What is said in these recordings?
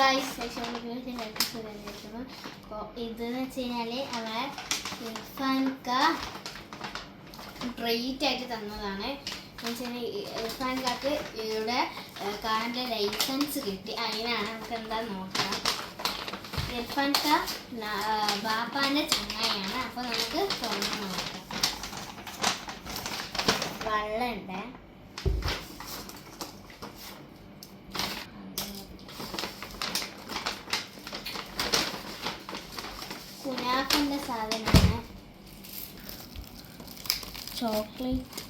Guys സുഖമായിരിക്കുന്നു അപ്പോൾ ഇതെന്ന് വെച്ച് കഴിഞ്ഞാൽ നമ്മളെ ഇർഫാൻക ട്രീറ്റ് ആയിട്ട് തന്നതാണ്. ഇർഫാൻകാക്ക് ഇവിടെ കാറിന്റെ ലൈസൻസ് കിട്ടി. അതിനാണ് നമുക്ക് എന്താ നോക്കാം. ഇർഫാൻക ബാപ്പാന്റെ ചങ്ങായിയാണ്. അപ്പോൾ നമുക്ക് തുറന്ന് നോക്കാം. വെള്ളമുണ്ട് കുനാഫിന്റെ സാധനമാണ്. ചോക്ലേറ്റ്.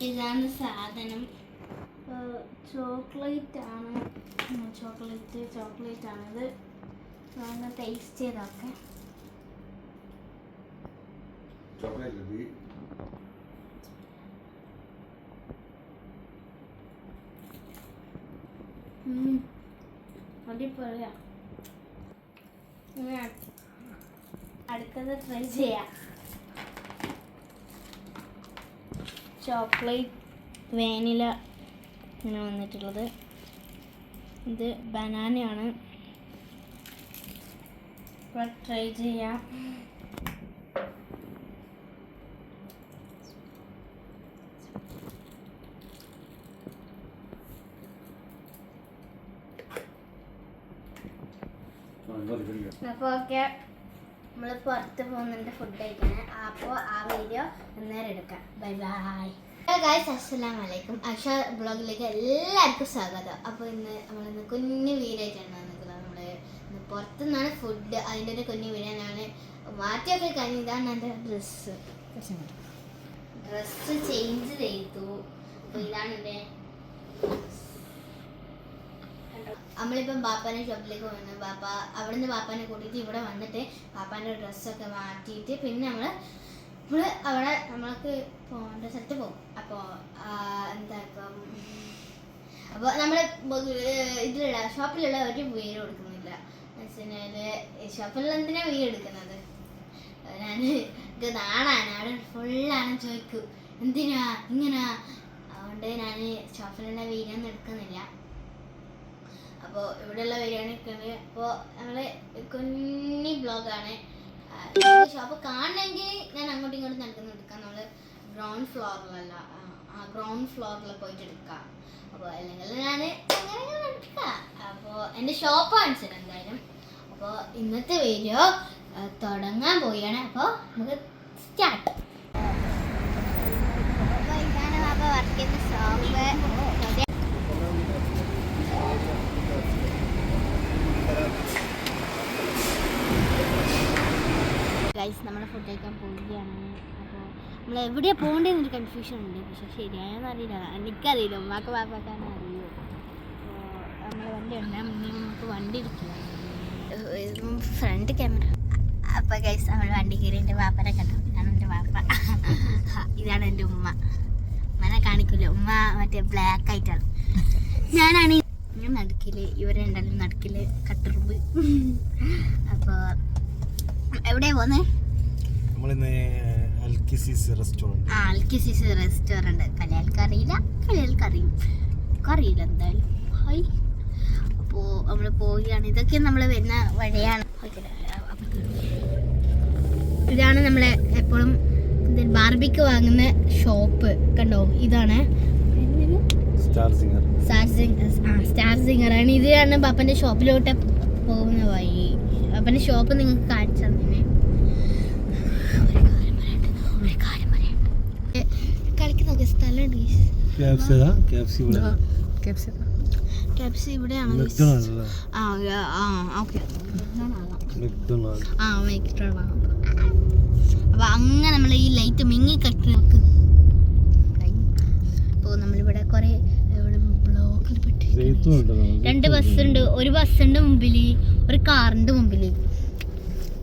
ഇതാണ് സാധനം. ചോക്ലേറ്റ് ആണ്. ചോക്ലേറ്റ് ചോക്ലേറ്റ് ആണിത് ഒന്ന് ടേസ്റ്റ് ചെയ്തൊക്കെ. ചോക്ലേറ്റ് അടിപൊളിയാ. അടുത്തത് ട്രൈ ചെയ്യാം. ചോക്ലേറ്റ് വാനില ഇങ്ങനെ വന്നിട്ടുള്ളത്. ഇത് ബനാനയാണ്. ട്രൈ ചെയ്യാം. അപ്പോൾ ഓക്കെ നമ്മൾ പുറത്ത് പോകുന്നുണ്ട് ഫുഡ് കഴിക്കാൻ. അപ്പോൾ ആ അന്നേരം എടുക്കാം ബൈ ബൈ ഗായ്സ് അസ്സലാം വലൈക്കും അക്ഷ ബ്ലോഗിലേക്ക് എല്ലാവർക്കും സ്വാഗതം. അപ്പോൾ ഇന്ന് നമ്മളിന്ന് കുഞ്ഞു വീടായിട്ടാണ് ആയിട്ടാണ് നിൽക്കുന്നത് നമ്മൾ പുറത്തുനിന്നാണ് ഫുഡ് അതിന്റെ ഒരു കുഞ്ഞു വീടാനാണ് മാറ്റിയൊക്കെ കഴിഞ്ഞ് ഇതാണ് എന്റെ ഡ്രസ്സ് ഡ്രസ്സ് ചേഞ്ച് ചെയ്തു. അപ്പോൾ ഇതാണ് എന്റെ നമ്മളിപ്പം ബാപ്പാന്റെ ഷോപ്പിലേക്ക് വന്നു ബാപ്പ അവിടുന്ന് ബാപ്പാനെ കൂട്ടിയിട്ട് ഇവിടെ വന്നിട്ട് ബാപ്പാന്റെ ഡ്രസ്സൊക്കെ മാറ്റിയിട്ട് പിന്നെ നമ്മൾ നമ്മൾ അവിടെ നമ്മൾക്ക് പോകേണ്ട സ്ഥലത്ത് പോകും. അപ്പോൾ എന്താ ഇപ്പം അപ്പോൾ നമ്മൾ ഇതിലുള്ള ഷോപ്പിലുള്ള ഒരു വീട് കൊടുക്കുന്നില്ല. ഷോപ്പിലുള്ള എന്തിനാ വീട് എടുക്കുന്നത്? ഞാൻ ഇത് നാടാണ് അവിടെ ഫുള്ളാണ് ചോദിക്കും എന്തിനാ? ഇങ്ങനെ? അതുകൊണ്ട് ഞാൻ ഷോപ്പിലുള്ള വീടൊന്നും എടുക്കുന്നില്ല. അപ്പോൾ ഇവിടെയുള്ള വീടാണ് എടുക്കുന്നത്. അപ്പോൾ നമ്മൾ കുഞ്ഞി ബ്ലോഗാണ് ഷോപ്പ് കാണണമെങ്കിൽ ഞാൻ അങ്ങോട്ടും ഇങ്ങോട്ടും നടക്കുന്ന എടുക്കാം നമ്മൾ ഗ്രൗണ്ട് ഫ്ലോറിലല്ല ആ ഗ്രൗണ്ട് ഫ്ലോറിൽ പോയിട്ട് എടുക്കാം. അപ്പോൾ അല്ലെങ്കിൽ ഞാൻ അങ്ങനെ അങ്ങനെ എടുക്കാം അപ്പോൾ എന്റെ ഷോപ്പ് കാണിച്ചത് എന്തായാലും. അപ്പോൾ ഇന്നത്തെ വീഡിയോ തുടങ്ങാൻ പോവുകയാണ്. അപ്പോൾ നമുക്ക് സ്റ്റാർട്ട് അപ്പോൾ ഇതാണ് ബാബ വർക്ക് ചെയ്യുന്ന ഷോപ്പ് ഗൈസ് നമ്മൾ ഫുഡ് കഴിക്കാൻ പോവുകയാണ്. അപ്പോൾ നമ്മൾ എവിടെയാണ് പോകേണ്ടതെന്നൊരു കൺഫ്യൂഷൻ ഉണ്ട്. പക്ഷേ ശരിയായെന്ന് അറിയില്ല. എനിക്കറിയില്ല. ഉമ്മാക്ക് പാപ്പാക്കാണ് അറിയൂ നമ്മൾ വണ്ടി ഉണ്ട് നമുക്ക് വണ്ടി ഇരിക്കുക ഫ്രണ്ട് ക്യാമറ അപ്പോൾ ഗൈസ് നമ്മൾ വണ്ടി കയറി എന്റെ വാപ്പനെ കണ്ടു. ഇതാണ് എന്റെ വാപ്പ. ഇതാണ് എന്റെ ഉമ്മ. ഉമ്മനെ കാണിക്കില്ല ഉമ്മ മറ്റേ ബ്ലാക്ക് ആയിട്ടാണ്. ഞാനാണ് ഞാൻ നടക്കില്ലേ ഇവരെ രണ്ടാലും നടക്കില്ലേ കട്ടുറുമ്പ്. അപ്പോൾ പോന്നെ? നമ്മളിന്ന് റെസ്റ്റോറന്റ് ആ അൽക്കിസിസ് റെസ്റ്റോറന്റ് കലയാൾക്ക് അറിയില്ല കലയാൾക്ക് അറിയും എനിക്ക് അറിയില്ല എന്തായാലും. ഹായ്. അപ്പോൾ നമ്മൾ പോവുകയാണ്. ഇതൊക്കെ നമ്മൾ വരുന്ന വഴിയാണ്. ഇതാണ് നമ്മളെ എപ്പോഴും ബാർബിക്ക് വാങ്ങുന്ന ഷോപ്പ്. കണ്ടോ? ഇതാണ്. Star singer. സ്റ്റാർ സിംഗർ ആ സ്റ്റാർ സിംഗറാണ് ഇതാണ് പാപ്പന്റെ ഷോപ്പിലോട്ട് പോകുന്ന വഴി. പാപ്പന്റെ ഷോപ്പ് നിങ്ങൾക്ക് കാണിച്ചു തന്നെ ക്യാപ്സി ഇവിടെയാണ് ആ ഓക്കെ അങ്ങനെ നമ്മൾ ഈ ലൈറ്റ് മിങ്ങി കട്ടി നോക്ക്. അപ്പോൾ നമ്മളിവിടെ കുറെ ബ്ലോക്കിൽ പെട്ടി രണ്ട് ബസ് ഉണ്ട്. ഒരു ബസ്സിന്റെ മുമ്പിൽ ഒരു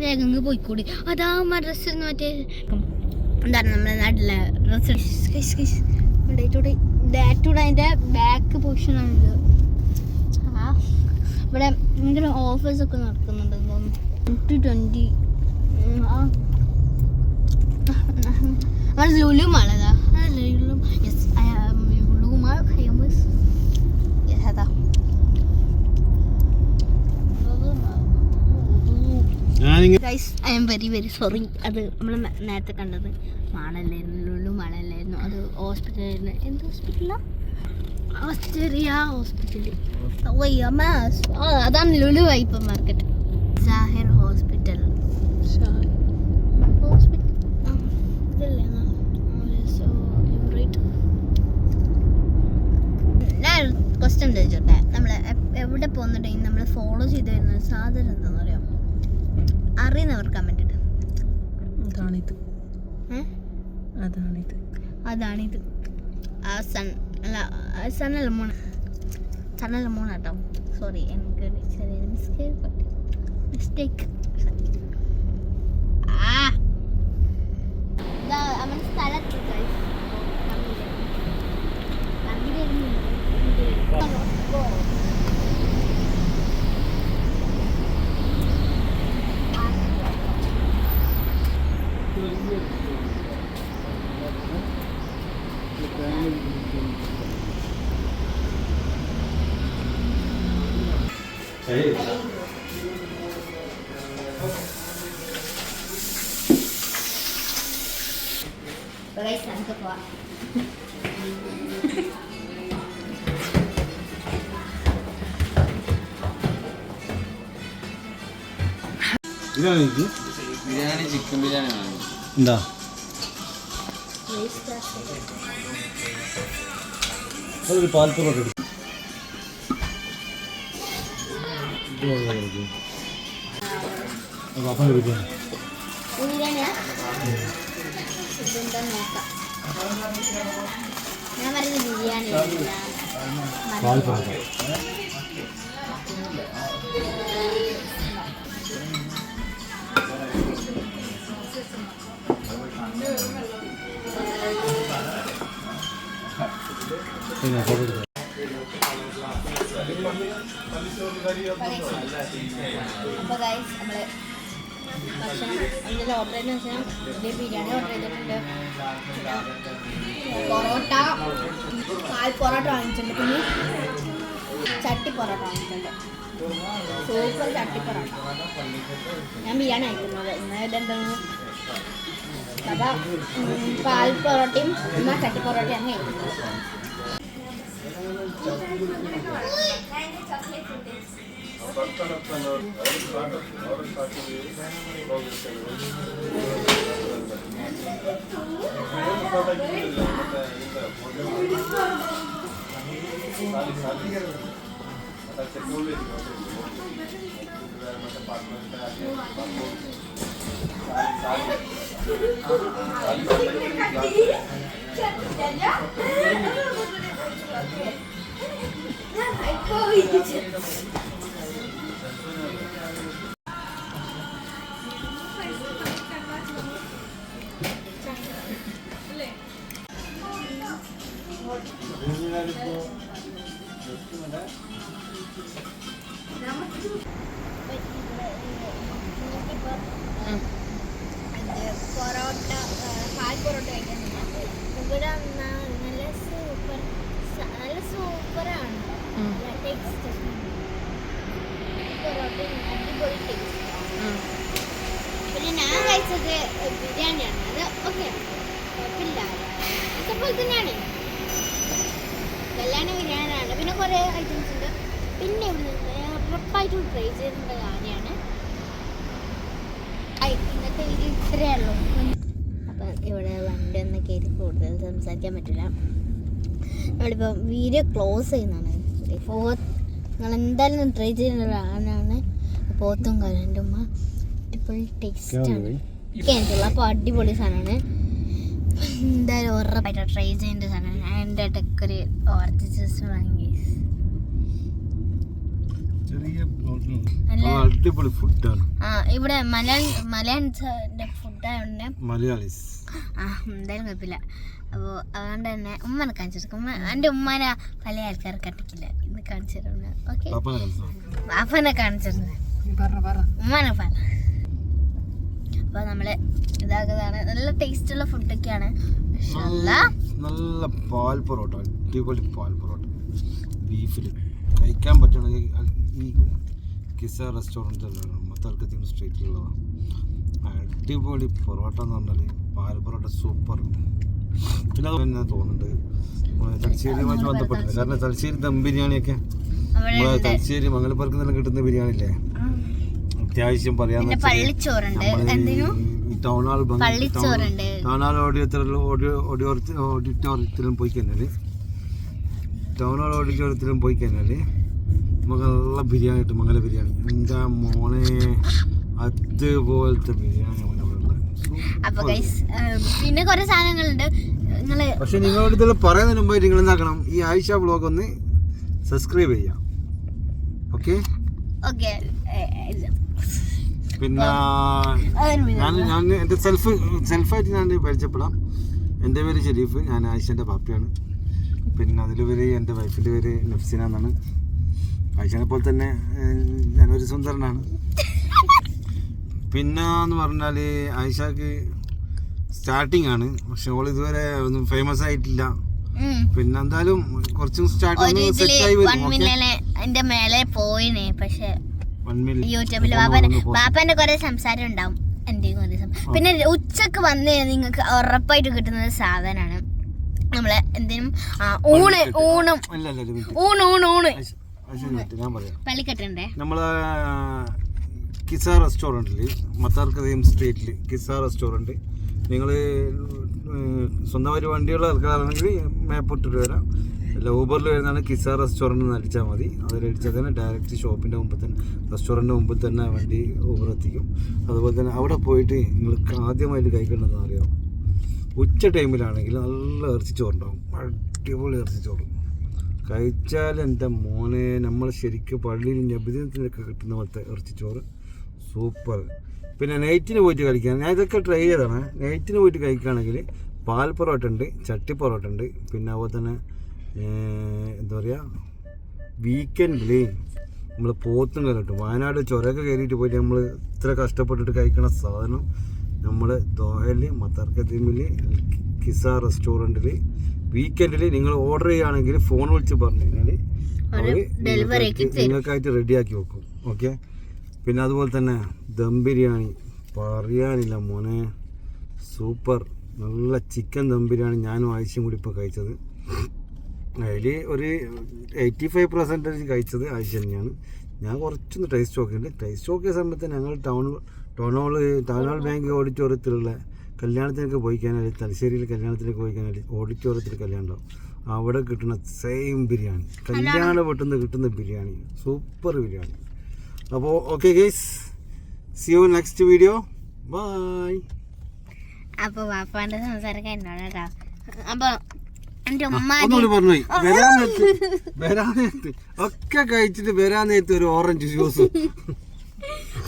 വേഗം അങ്ങ് പോയിക്കൂടി. അതാ മറ്റേ എന്താണ് നമ്മുടെ നാട്ടിലെ ഡ്രസ്സ് ഡേറ്റൂടെ അതിന്റെ ബാക്ക് പൊസിഷനാണിത് ആ. ഇവിടെ ഭയങ്കര ഓഫേഴ്സ് ഒക്കെ നടക്കുന്നുണ്ട് തോന്നുന്നു ടു ട്വന്റി അവിടെ Lulu മാളതാ Lulu yes Lulu mall famous yes അതാ. Guys I'm very very sorry അത് നമ്മൾ നേരത്തെ കണ്ടത്. മാളല്ലായിരുന്നു ലുലു മാളല്ലായിരുന്നു അത് ഹോസ്പിറ്റലായിരുന്നു എന്ത് ഹോസ്പിറ്റലാണ് ഓസ്ട്രേലിയ ഹോസ്പിറ്റൽ അതാണ് Lulu hyper market Sahir hospital hospital ഇതല്ലേ ഞാൻ ക്വസ്റ്റ്യൻ ചോദിച്ചോട്ടെ നമ്മൾ എവിടെ പോകുന്നുണ്ടെങ്കിൽ നമ്മൾ ഫോളോ ചെയ്ത് വരുന്ന ഒരു സാധനം എന്താണെന്ന് അറിയാം അറിയുന്നവർ കമന്റ് ഇട്ട് അതാണിത് ഏഹ് അതാണിത് അതാണിത്. ആ സൺ അല്ല മൂൺ. സൺ കേട്ടോ സോറി എനിക്ക് ചെറിയ മിസ്റ്റേക്ക് മിസ്റ്റേക്ക് ആ ഇതാ അവൻ സ്ഥലത്ത് guys. വണ്ടി വരുന്നുണ്ട്. വണ്ടി വരുന്നുണ്ട്. Guys, നമുക്ക് പോവാം എനിക്ക് ബിരിയാണി ചിക്കൻ ബിരിയാണി എന്താ അതൊരു പാൽപ്പൊറോട്ട എടുക്കും ബിരിയാണി ഇതെന്താ നോക്കാം. ഞാൻ പറയുന്നത് ബിരിയാണി അപ്പൊ ഗൈസ് നമ്മൾ ഭക്ഷണം എന്തെങ്കിലും ഓർഡർ വെച്ചാൽ ഇതിൽ ബിരിയാണി ഓർഡർ ചെയ്തിട്ടുണ്ട് പൊറോട്ട കാൽ പൊറോട്ട വാങ്ങിച്ചിട്ടുണ്ട് പിന്നെ ചട്ടി പൊറോട്ട. വാങ്ങിച്ചിട്ടുണ്ട് സൂപ്പർ ചട്ടി പൊറോട്ട ഞാൻ ബിരിയാണി അയക്കുന്നത് ഇന്നലെ എന്താണ് അപ്പം പാൽ പൊറോട്ടയും എന്നാ ചട്ടി പൊറോട്ടയാണ് കഴിക്കുന്നത് ಸಂತಾನೋತ್ಪನ್ನ ಅವರ ಸಾಕಿದೆ ಮತ್ತೆ ಕೂಡಬೇಕು ಮತ್ತೆ ಪಾರ್ಟ್ನರ್ ಆಗಿ ಬರ್ಬೋದು ಸಾಲಿ ಸಾಲಿ ಸಾಲಿ പൊറോട്ട പാൽ പൊറോട്ട കഴിക്കുന്നില്ല ഇവിടെ നല്ല സൂപ്പർ നല്ല സൂപ്പറാണ് ടേസ്റ്റ് പൊറോട്ട അടിപൊളി ടേസ്റ്റ് പിന്നെ ഞാൻ കഴിച്ചത് ബിരിയാണിയാണ് അത് ഓക്കെ കുഴപ്പമില്ല ഇതേപോലെ തന്നെയാണ് കല്യാണ ബിരിയാണിയാണ് പിന്നെ കുറേ ഐറ്റംസ് ഉണ്ട്. പിന്നെ ഇവിടെ ഉറപ്പായിട്ടും ട്രൈ ചെയ്തിട്ടുള്ള കാര്യമാണ്. ഇന്നത്തെ വീഡിയോ ഇത്രയേ ഉള്ളൂ. അപ്പം ഇവിടെ വണ്ടി ഒന്ന് കയറി കൂടുതൽ സംസാരിക്കാൻ പറ്റില്ല. നമ്മളിപ്പോൾ വീഡിയോ ക്ലോസ് ചെയ്യുന്നതാണ്. ഫോർത്ത് നിങ്ങൾ എന്തായാലും ട്രൈ ചെയ്യുന്നതാണ് പോത്തും കലന്റെ ഉമ്മ. ഇപ്പോൾ ടേസ്റ്റാണ് കേട്ടില്ല അപ്പോൾ അടിപൊളി സാധനമാണ്. എന്തായാലും ഉറപ്പായിട്ട് ട്രൈ ചെയ്യേണ്ട സാധനമാണ്. ഞാൻ എന്റെ ഇടയ്ക്ക് ഒരു ഓർജിച്ചസ് വാങ്ങി അടിപൊളി ഫുഡാണ്. ആ ഇവിടെ മലയാള മലയാളത്തിന്റെ ഫുഡായതുകൊണ്ട് മലയാളീസ്. ആ എന്തായാലും കുഴപ്പമില്ല. അപ്പോൾ അതുകൊണ്ട് തന്നെ ഉമ്മനെ കാണിച്ചു കൊടുക്കും. ഉമ്മ എന്റെ ഉമ്മാനെ പല ആൾക്കാർ കണ്ടിക്കില്ല ഇന്ന് കാണിച്ചു ഓക്കെ? അപ്പനെ കാണിച്ചു തരുന്നത് ഉമ്മാനെ പറ. അപ്പോൾ നമ്മൾ ഇതാക്കുന്നതാണ്. നല്ല ടേസ്റ്റുള്ള ഫുഡൊക്കെയാണ് നല്ല പാൽ പൊറോട്ട അടിപൊളി പാൽ പൊറോട്ട. ബീഫിൽ കഴിക്കാൻ പറ്റണമെങ്കിൽ ഈ കിസ റെസ്റ്റോറന്റ് മത്തർക്കത്തീം സ്ട്രീറ്റിലുള്ളതാണ് അടിപൊളി പൊറോട്ട എന്ന് പറഞ്ഞാൽ പാൽ പൊറോട്ട സൂപ്പർ. പിന്നെ തന്നെ തോന്നുന്നുണ്ട് തലശ്ശേരിയുമായിട്ട് ബന്ധപ്പെട്ടില്ല കാരണം തലശ്ശേരി ദം ബിരിയാണിയൊക്കെ നമ്മളെ തലശ്ശേരി മംഗലപ്പുറത്ത് നിന്നെല്ലാം കിട്ടുന്ന ബിരിയാണി അല്ലേ അത്യാവശ്യം പറയാന്ന് ടൗൺ ഹാൾ പള്ളിച്ചോറുണ്ട്. ടൗൺ ഹാൾ ഓഡിറ്റോറിയത്തിലും ഓഡിയോ ഓഡിറ്റോറിയത്തിലും പോയി കഴിഞ്ഞാൽ ടൗൺ ഹാൾ ഓഡിറ്റോറിയത്തിലും പോയി കഴിഞ്ഞാൽ നമുക്ക് നല്ല ബിരിയാണി കിട്ടും മംഗല ബിരിയാണി. എന്താ മോനെ അതുപോലത്തെ ബിരിയാണി പിന്നെ കുറെ സാധനങ്ങളുണ്ട്. നിങ്ങൾ പക്ഷെ നിങ്ങളുടെ ഇതെല്ലാം പറയുന്നതിന് മുമ്പ് നിങ്ങൾ എന്താക്കണം? ഈ ആയിഷ ബ്ലോഗ് ഒന്ന് സബ്സ്ക്രൈബ് ചെയ്യാം. ഓക്കെ ഓക്കെ പിന്നെ ഞാൻ ഞാൻ എന്റെ സെൽഫ് സെൽഫായിട്ട് ഞാൻ പരിചയപ്പെടാം. എന്റെ പേര് ഷെരീഫ് ഞാൻ ആയിഷന്റെ പാപ്പയാണ്. പിന്നെ അതിലുപരി എന്റെ വൈഫിന്റെ പേര് നഫ്സിന എന്നാണ്. ആയിഷനെ പോലെ തന്നെ ഞാനൊരു സുന്ദരനാണ്. പിന്നെ എന്ന് പറഞ്ഞാൽ ആയിഷക്ക് സ്റ്റാർട്ടിങ് ആണ്. പക്ഷെ ഓൾ ഇതുവരെ ഒന്നും ഫേമസ് ആയിട്ടില്ല. പിന്നെ എന്തായാലും കുറച്ചും സ്റ്റാർട്ട് ഒരു സെറ്റ് ആയി വൺ വരും എന്റെ മേലെ പോയിനെ പക്ഷെ യൂട്യൂബിൽ ബാപ്പന് ബാപ്പന്റെ കുറെ സംസാരം ഉണ്ടാവും. എന്തെങ്കിലും കുറെ പിന്നെ ഉച്ചയ്ക്ക് വന്ന് നിങ്ങൾക്ക് ഉറപ്പായിട്ട് കിട്ടുന്ന സാധനമാണ് നമ്മളെ എന്തിനും ഊണ് ഊണും. ഊണ് ഊണ് ഊണ്. പള്ളിക്കെട്ടുണ്ടേ നമ്മളെ കിസ റെസ്റ്റോറന്റിൽ മത്താർക്കതയും സ്ട്രീറ്റിൽ കിസ റെസ്റ്റോറന്റ് നിങ്ങൾ സ്വന്തമായിട്ട് വണ്ടിയുള്ള ആൾക്കാരാണെങ്കിൽ മേപ്പിട്ടിട്ട് വരാം. അല്ല ഊബറിൽ വരുന്നതാണ് കിസ റെസ്റ്റോറന്റ് എന്ന് അടിച്ചാൽ മതി. അതിലടിച്ചാൽ തന്നെ ഡയറക്റ്റ് ഷോപ്പിന്റെ മുമ്പിൽ തന്നെ റെസ്റ്റോറന്റിന്റെ മുമ്പിൽ തന്നെ വണ്ടി ഊബർ എത്തിക്കും. അതുപോലെ തന്നെ അവിടെ പോയിട്ട് നിങ്ങൾക്ക് ആദ്യമായിട്ട് കഴിക്കേണ്ടതെന്ന് അറിയാം ഉച്ച ടൈമിലാണെങ്കിൽ നല്ല ഇറച്ചിച്ചോറുണ്ടാവും. അടിപൊളി ഇറച്ചിച്ചോറ്. കഴിച്ചാൽ എന്റെ മോനെ നമ്മൾ ശരിക്കും പള്ളിയിൽ ഞബിദിനത്തിനൊക്കെ കിട്ടുന്ന പോലത്തെ ഇറച്ചിച്ചോറ്. സൂപ്പർ. പിന്നെ നൈറ്റിന് പോയിട്ട് കഴിക്കാൻ ഞാൻ ഇതൊക്കെ ട്രൈ ചെയ്തതാണ്. നൈറ്റിന് പോയിട്ട് കഴിക്കുകയാണെങ്കിൽ പാൽ പൊറോട്ട ഉണ്ട് ചട്ടി പൊറോട്ട ഉണ്ട് പിന്നെ അതുപോലെ തന്നെ എന്താ പറയുക വീക്കെൻഡിൽ നമ്മൾ പോത്തും കയറിട്ട് വയനാട് ചുരമൊക്കെ കയറിയിട്ട് പോയിട്ട് നമ്മൾ ഇത്ര കഷ്ടപ്പെട്ടിട്ട് കഴിക്കണ സാധനം നമ്മൾ ദോഹയിൽ മത്തർക്കത്തിമിൽ കിസ റെസ്റ്റോറന്റിൽ വീക്കെൻഡിൽ നിങ്ങൾ ഓർഡർ ചെയ്യുകയാണെങ്കിൽ ഫോൺ വിളിച്ച് പറഞ്ഞു കഴിഞ്ഞാൽ അവർ. നിങ്ങൾക്കായിട്ട് റെഡിയാക്കി വെക്കും. ഓക്കെ പിന്നെ അതുപോലെ തന്നെ ദം ബിരിയാണി. പറയാനില്ല മോനെ. സൂപ്പർ. നല്ല ചിക്കൻ ദം ബിരിയാണി ഞാനും ആഴ്ചയും കൂടി ഇപ്പോൾ കഴിച്ചത്. അതിൽ ഒരു എയ്റ്റി ഫൈവ് പെർസെന്റേജ് കഴിച്ചത് ആഴ്ച തന്നെയാണ്. ഞാൻ കുറച്ചൊന്ന് ടേസ്റ്റ് നോക്കിയിട്ടുണ്ട്. ടേസ്റ്റ് നോക്കിയ സമയത്ത് ഞങ്ങൾ town town hall town hall bank ഓഡിറ്റോറിയത്തിലുള്ള കല്യാണത്തിനൊക്കെ പോയി കഴിഞ്ഞാൽ തലശ്ശേരിയിൽ കല്യാണത്തിനൊക്കെ പോയി കഴിഞ്ഞാൽ ഓഡിറ്റോറിയത്തിൽ കല്യാണം ഉണ്ടാവും. അവിടെ കിട്ടുന്ന സെയിം ബിരിയാണി. കല്യാണ വീട്ടിൽ കിട്ടുന്ന ബിരിയാണി. സൂപ്പർ ബിരിയാണി. അപ്പോൾ okay guys see you next video bye അപ്പൊ ബാപ്പാന്റെ സംസാരം എന്നോട് കേട്ടോ അപ്പൊ എന്റെ ഉമ്മ ഒന്നുകൂടി പറഞ്ഞു ഒക്കെ കഴിച്ചിട്ട് വരാൻ നേരത്ത് ഒരു ഓറഞ്ച് ജ്യൂസ്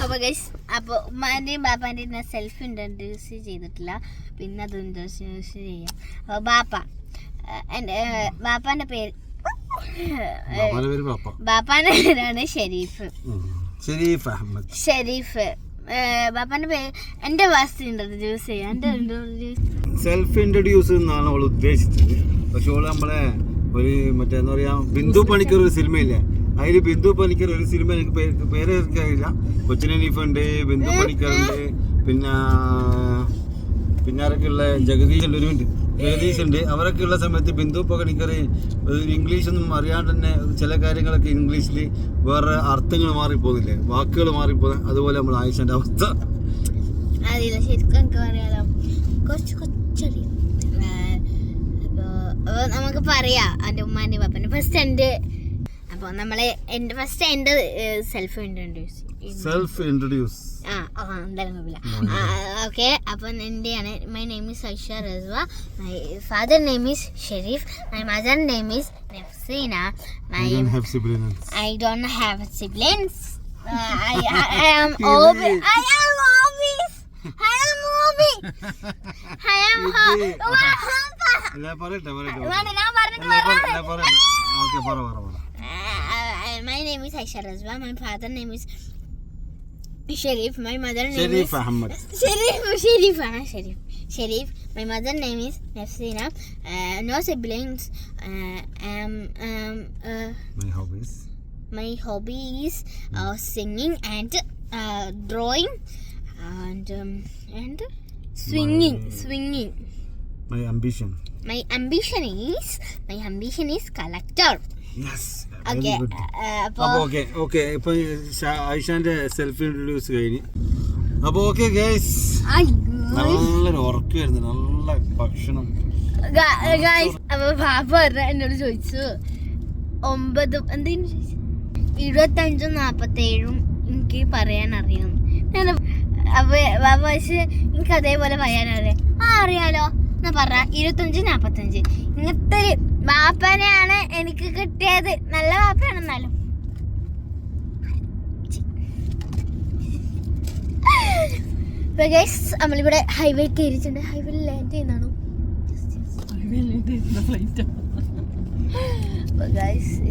അപ്പൊ ഗൈസ് അപ്പൊ ഉമ്മാന്റെയും ബാപ്പാന്റെയും ഞാൻ സെൽഫ് ഇൻട്രൊഡ്യൂസ് ചെയ്തിട്ടില്ല. പിന്നെ അത് ഇൻട്രൊഡ്യൂസ് ചെയ്യാം. അപ്പൊ ബാപ്പ എന്റെ ബാപ്പാന്റെ പേര് ബാപ്പാന്റെ പേരാണ് ഷെരീഫ്. ഷെരീഫ് അഹമ്മദ്. ഷെരീഫ്. ബാപ്പാന്റെ പേര് എന്റെ വാസ്തു ഇൻട്രൊഡ്യൂസ് ചെയ്യാം. എന്റെ ഇൻട്രൊഡ്യൂസ് സെൽഫ് ഇൻട്രൊഡ്യൂസ് എന്നാണ് അവൾ ഉദ്ദേശിച്ചത്. പക്ഷെ ഓൾ നമ്മളെ ഒരു മറ്റേ എന്താ പറയാ ബിന്ദു പണിക്കർ ഒരു സിനിമയില്ലേ? അതിൽ ബിന്ദു പണിക്കർ ഒരു സിനിമ എനിക്ക് പേര് അറിയില്ല കൊച്ചിനീഫ് ഉണ്ട് ബിന്ദു പണിക്കർ ഉണ്ട് പിന്നെ പിന്നെ ആരൊക്കെ ഉള്ള ജഗദീഷ് ഉണ്ട് ജഗദീഷ് ഉണ്ട് അവരൊക്കെ ഉള്ള സമയത്ത് ബിന്ദു പണിക്കർ ഇംഗ്ലീഷ് ഒന്നും അറിയാണ്ട് തന്നെ ചില കാര്യങ്ങളൊക്കെ ഇംഗ്ലീഷിൽ വേറെ അർത്ഥങ്ങൾ മാറിപ്പോകുന്നില്ലേ? വാക്കുകൾ മാറിപ്പോകുന്ന അതുപോലെ നമ്മൾ ആയിഷന്റെ അവസ്ഥ. അറിയില്ല ശരിക്കും കുറച്ച് കൊച്ചറിയാം അപ്പോൾ നമുക്ക് പറയാം എന്റെ ഉമ്മാന്റെ പാപ്പന്റെ ഫസ്റ്റ് എന്റെ അപ്പോൾ നമ്മൾ എന്റെ ഫസ്റ്റ് എന്റെ സെൽഫ് ഇൻട്രൊഡ്യൂസ് സെൽഫ് ഇൻട്രൊഡ്യൂസ് ആ എന്തായാലും ഓക്കെ അപ്പൊ എന്റെയാണ് my name is Aisha Raswa my father name is Sherif my mother name is Nafseena my I don't have. Uh, I, I, I am Obi. I am Obi. I am Obi. I am പറയട്ടെ പറയട്ടെ വേണ്ട, ഞാൻ പറഞ്ഞിട്ട് അല്ല, പറ- വരാം. അല്ല, പറയട്ടെ ഓക്കെ പറ പറ പറ Uh, my name is Aisha Razwa. My father name is Sharif. My mother name Sharif is Ahmed Sharif. Sharif. Ah, Sharif. Sharif. My mother name is Nafsina. Uh, no siblings. Uh, um, um, uh, my hobbies my hobby is uh, singing and uh, drawing and um, and swinging swinging My ambition. my ambition is my ambition is collector. Yes. അപ്പോൾ okay okay ഇപ്പൊ ആയിഷാന്റെ self introduce കഴിഞ്ഞ്. അപ്പൊ okay guys നല്ലൊരു ഉറക്കമായിരുന്നു നല്ല ഭക്ഷണം. Guys അപ്പൊ പാപ്പ പറഞ്ഞ എന്നോട് ചോദിച്ചു ഒമ്പത് എന്തെങ്കിലും ചോദിച്ചു? ഇരുപത്തഞ്ചും നാപ്പത്തേഴും എനിക്ക് പറയാൻ അറിയാം ഞാൻ അപ്പൊ പാപ്പ ചോദിച്ചു എനിക്ക് അതേപോലെ പറയാൻ അറിയാം ആ അറിയാലോ? എന്നാ പറഞ്ഞാൽ ഇരുപത്തഞ്ച് നാൽപ്പത്തഞ്ച് ഇങ്ങനത്തെ ഒരു വാപ്പനെയാണ് എനിക്ക് കിട്ടിയത്. നല്ല വാപ്പയാണെന്നാലും നമ്മളിവിടെ ഹൈവേ കയറിയിട്ടുണ്ട്. ഹൈവേ ലാൻഡ് ചെയ്യുന്നതാണോ.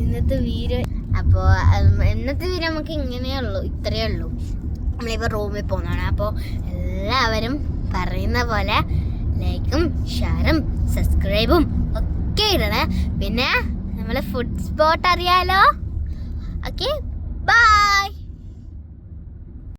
ഇന്നത്തെ വീര് അപ്പോൾ ഇന്നത്തെ വീര് നമുക്ക് ഇങ്ങനെയേ ഉള്ളൂ. ഇത്രയേ ഉള്ളൂ. നമ്മളിപ്പോൾ റൂമിൽ പോകുന്നതാണ്. അപ്പോൾ എല്ലാവരും പറയുന്ന പോലെ ലൈക്കും ഷെയറും സബ്സ്ക്രൈബും ഒക്കെ ഇടണേ. പിന്നെ നമ്മളെ ഫുഡ് സ്പോട്ട് അറിയാലോ. Okay bye